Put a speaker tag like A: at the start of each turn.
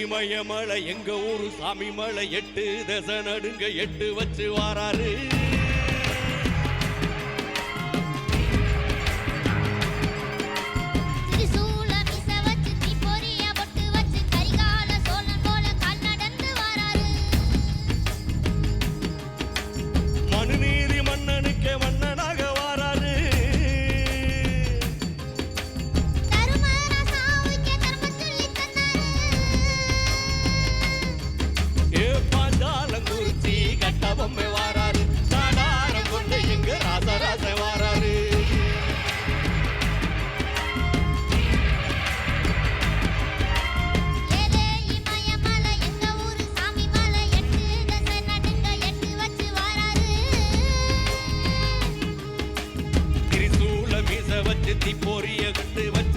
A: இமய மலை எங்க ஊரு சாமி மலை எட்டு தச நடுங்க எட்டு வச்சு வாராரு. திருத்தி பொறிய கட்டு வச்சு